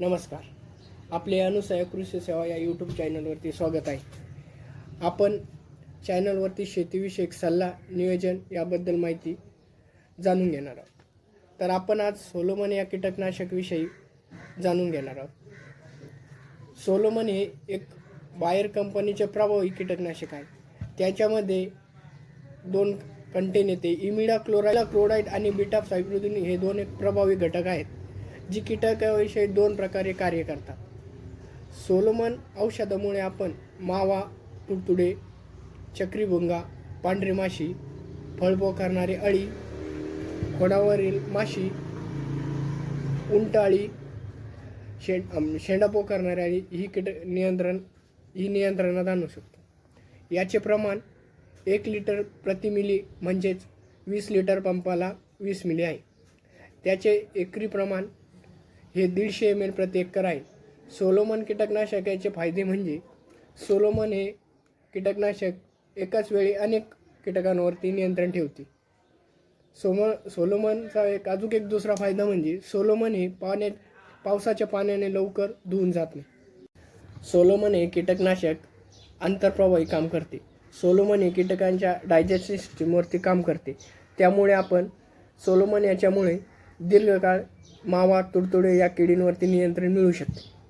नमस्कार. आपले अनुसय कृषी सेवा या यूट्यूब चॅनलवरती स्वागत आहे. आपण चॅनलवरती शेतीविषयक सल्ला नियोजन याबद्दल माहिती जाणून घेणार आहोत. तर आपण आज सोलोमन या कीटकनाशकविषयी जाणून घेणार आहोत. सोलोमन हे एक बायर कंपनीचे प्रभावी कीटकनाशक आहे. त्याच्यामध्ये दोन कंटेन येते इमिडा क्लोराइड क्लोराईड आणि बिटा सायक्लोदिन हे दोन एक प्रभावी घटक आहेत. जी कीटकाविषयी दोन प्रकारे कार्य करतात. सोलोमन औषधामुळे आपण मावा तुडतुडे चक्रीभुंगा पांढरी माशी फळपो करणारी अळी खोडावरील माशी उंटाळी शेंड शेंडापो करणारी अळी ही कीटक नियंत्रण ही नियंत्रणात आणू शकतो. याचे प्रमाण एक लिटर प्रति मिली म्हणजेच वीस लिटर पंपाला वीस मिली आहे. त्याचे एकरी प्रमाण हे दीडशे एम एल प्रति एकर आहे. सोलोमन कीटकनाशकाचे फायदे म्हणजे सोलोमन हे कीटकनाशक एकाच वेळी अनेक कीटकांवरती नियंत्रण ठेवते. सोम सोलोमनचा एक अजून एक दुसरा फायदा म्हणजे सोलोमन हे पाण्यात पावसाच्या पाण्याने लवकर धुवून जात नाही. सोलोमन हे कीटकनाशक आंतरप्रवाही काम करते. सोलोमन हे कीटकांच्या डायजेस्टिव्ह सिस्टीमवरती काम करते. त्यामुळे आपण सोलोमन याच्यामुळे दीर्घकाळ मावा तुडतुडे या किडींवरती नियंत्रण मिळू शकते.